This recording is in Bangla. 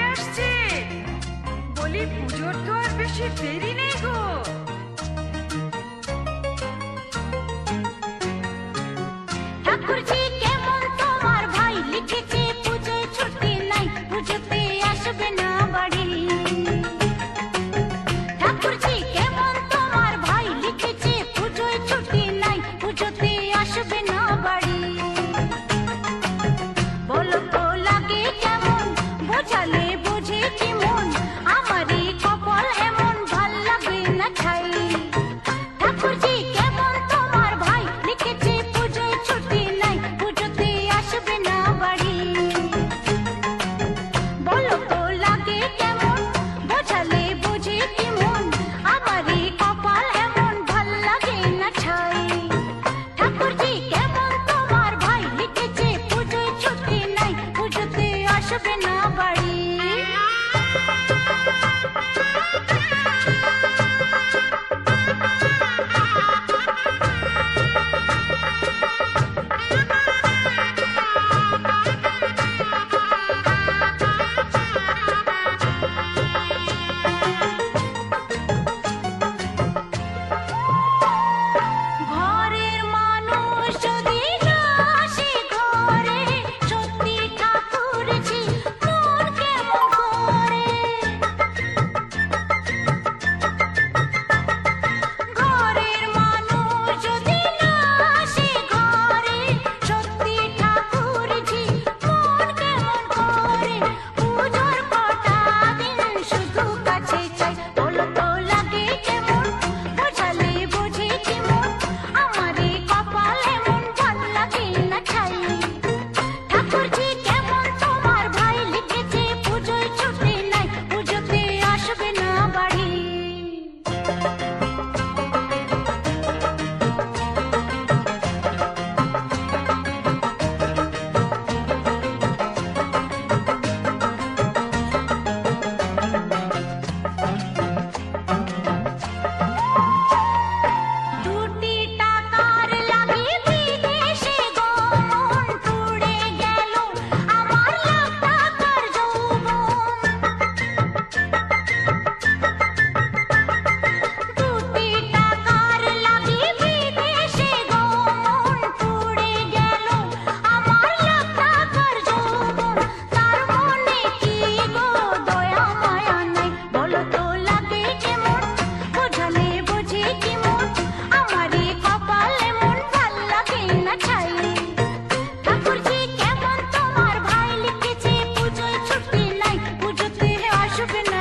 আসছে। বলি পুজোর তো আর বেশি দেরি নেই গো। मिठाई Benjamin